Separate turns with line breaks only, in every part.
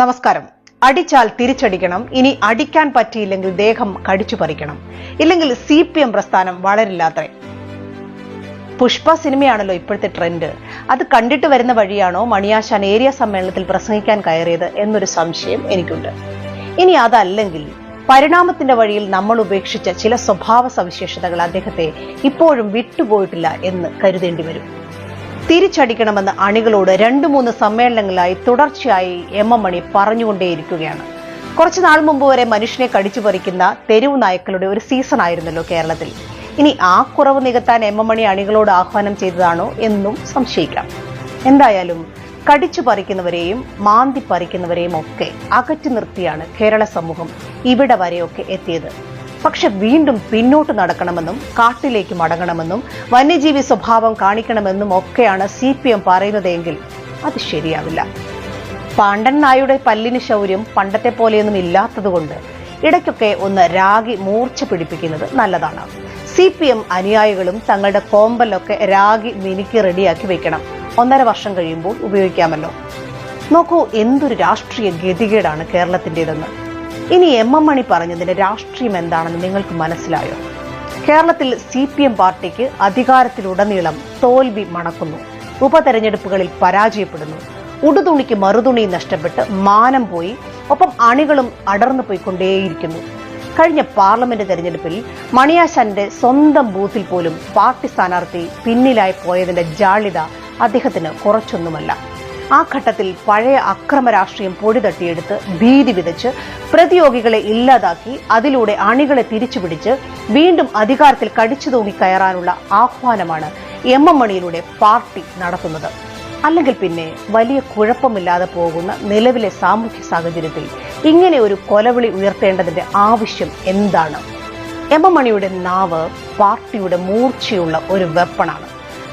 നമസ്കാരം. അടിച്ചാൽ തിരിച്ചടിക്കണം ഇനി അടിക്കാൻ പറ്റിയില്ലെങ്കിൽ ദേഹം കടിച്ചു പറിക്കണം. ഇല്ലെങ്കിൽ സി പി എം പ്രസ്ഥാനം വളരില്ലാത്രേ പുഷ്പ സിനിമയാണല്ലോ ഇപ്പോഴത്തെ ട്രെൻഡ് അത് കണ്ടിട്ട് വരുന്ന വഴിയാണോ മണിയാശാൻ ഏരിയ സമ്മേളനത്തിൽ പ്രസംഗിക്കാൻ കയറിയത് എന്നൊരു സംശയം എനിക്കുണ്ട്. ഇനി അതല്ലെങ്കിൽ പരിണാമത്തിന്റെ വഴിയിൽ നമ്മൾ ഉപേക്ഷിച്ച ചില സ്വഭാവ സവിശേഷതകൾ അദ്ദേഹത്തെ ഇപ്പോഴും വിട്ടുപോയിട്ടില്ല എന്ന് കരുതേണ്ടി വരും. തിരിച്ചടിക്കണമെന്ന് അണികളോട് രണ്ടു മൂന്ന് സമ്മേളനങ്ങളായി തുടർച്ചയായി എം എം മണി പറഞ്ഞുകൊണ്ടേയിരിക്കുകയാണ്. കുറച്ചു നാൾ മുമ്പ് വരെ മനുഷ്യനെ കടിച്ചു പറിക്കുന്ന തെരുവ് നായ്ക്കളുടെ ഒരു സീസൺ ആയിരുന്നല്ലോ കേരളത്തിൽ. ഇനി ആ കുറവ് നികത്താൻ എം എം മണി അണികളോട് ആഹ്വാനം ചെയ്തതാണോ എന്നും സംശയിക്കാം. എന്തായാലും കടിച്ചു പറിക്കുന്നവരെയും മാന്തി പറിക്കുന്നവരെയും ഒക്കെ അകറ്റി നിർത്തിയാണ് കേരള സമൂഹം ഇവിടെ വരെയൊക്കെ എത്തിയത്. പക്ഷെ വീണ്ടും പിന്നോട്ട് നടക്കണമെന്നും കാട്ടിലേക്ക് മടങ്ങണമെന്നും വന്യജീവി സ്വഭാവം കാണിക്കണമെന്നും ഒക്കെയാണ് സി പി എം പറയുന്നതെങ്കിൽ അത് ശരിയാവില്ല. പാണ്ഡൻ നായുടെ പല്ലിന് ശൗര്യം പണ്ടത്തെ പോലെയൊന്നും ഇല്ലാത്തതുകൊണ്ട് ഇടയ്ക്കൊക്കെ ഒന്ന് രാഗി മൂർച്ച പിടിപ്പിക്കുന്നത് നല്ലതാണ്. സി പി എം അനുയായികളും തങ്ങളുടെ കോമ്പലൊക്കെ രാഗി മിനുക്കി റെഡിയാക്കി വെക്കണം. ഒന്നര വർഷം കഴിയുമ്പോൾ ഉപയോഗിക്കാമല്ലോ. നോക്കൂ എന്തൊരു രാഷ്ട്രീയ ഗതികേടാണ് കേരളത്തിന്റെതെന്ന്. ഇനി എം എം മണി പറഞ്ഞതിന്റെ രാഷ്ട്രീയം എന്താണെന്ന് നിങ്ങൾക്ക് മനസ്സിലായോ? കേരളത്തിൽ സി പി എം പാർട്ടിക്ക് അധികാരത്തിലുടനീളം തോൽവി മണക്കുന്നു. ഉപതെരഞ്ഞെടുപ്പുകളിൽ പരാജയപ്പെടുന്നു. ഉടുതുണിക്ക് മറുതുണി നഷ്ടപ്പെട്ട് മാനം പോയി ഒപ്പം അണികളും അടർന്നു പോയിക്കൊണ്ടേയിരിക്കുന്നു. കഴിഞ്ഞ പാർലമെന്റ് തെരഞ്ഞെടുപ്പിൽ മണിയാശാന്റെ സ്വന്തം ബൂത്തിൽ പോലും പാർട്ടി സ്ഥാനാർത്ഥി പിന്നിലായി പോയതിന്റെ ജാള്യത അദ്ദേഹത്തിന് കുറച്ചൊന്നുമല്ല. ആ ഘട്ടത്തിൽ പഴയ അക്രമ രാഷ്ട്രീയം പൊടി തട്ടിയെടുത്ത് ഭീതി വിതച്ച് പ്രതിയോഗികളെ ഇല്ലാതാക്കി അതിലൂടെ അണികളെ തിരിച്ചുപിടിച്ച് വീണ്ടും അധികാരത്തിൽ കടിച്ചു തൂങ്ങി കയറാനുള്ള ആഹ്വാനമാണ് എം എം മണിയിലൂടെ പാർട്ടി നടത്തുന്നത്. അല്ലെങ്കിൽ പിന്നെ വലിയ കുഴപ്പമില്ലാതെ പോകുന്ന നിലവിലെ സാമൂഹ്യ സാഹചര്യത്തിൽ ഇങ്ങനെ ഒരു കൊലവിളി ഉയർത്തേണ്ടതിന്റെ ആവശ്യം എന്താണ്? എം എം മണിയുടെ നാവ് പാർട്ടിയുടെ മൂർച്ചയുള്ള ഒരു വെപ്പണാണ്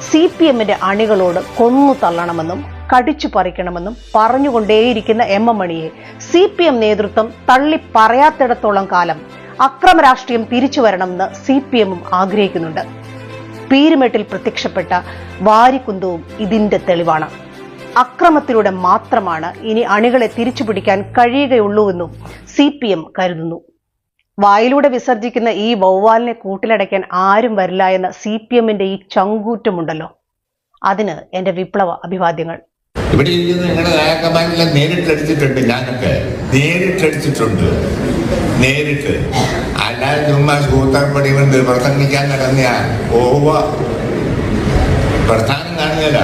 സി പി എമ്മിന്റെ അണികളോട് കൊന്നു തള്ളണമെന്നും കടിച്ചു പറിക്കണമെന്നും പറഞ്ഞുകൊണ്ടേയിരിക്കുന്ന എം എം മണിയെ സി പി എം നേതൃത്വം തള്ളി പറയാത്തിടത്തോളം കാലം അക്രമ രാഷ്ട്രീയം തിരിച്ചു വരണമെന്ന് സി പി എമ്മും ആഗ്രഹിക്കുന്നുണ്ട്. പീരുമേട്ടിൽ പ്രത്യക്ഷപ്പെട്ട വാരിക്കുന്തവും ഇതിന്റെ തെളിവാണ്. അക്രമത്തിലൂടെ മാത്രമാണ് ഇനി അണികളെ തിരിച്ചുപിടിക്കാൻ കഴിയുകയുള്ളൂവെന്നും സി പി എം കരുതുന്നു. വായിലൂടെ വിസർജിക്കുന്ന ഈ വവ്വാലിനെ കൂട്ടിലടയ്ക്കാൻ ആരും വരില്ല എന്ന സി പി എമ്മിന്റെ ഈ ചങ്കൂറ്റമുണ്ടല്ലോ. അതിന് എന്റെ വിപ്ലവ അഭിവാദ്യങ്ങൾ.
ഇവിടെ ഇരിക്കുന്ന നിങ്ങളുടെ നേതാക്കന്മാരെല്ലാം നേരിട്ടടിച്ചിട്ടുണ്ട് ഞാനൊക്കെ. നേരിട്ടടിച്ചിട്ടുണ്ട് നേരിട്ട്. അല്ലാതെ ചുമ്മാ സൂത്രപ്പടി കൊണ്ട് പ്രസംഗിക്കാൻ നടന്ന പോവുക പ്രസ്ഥാനം കാണുകയില്ല.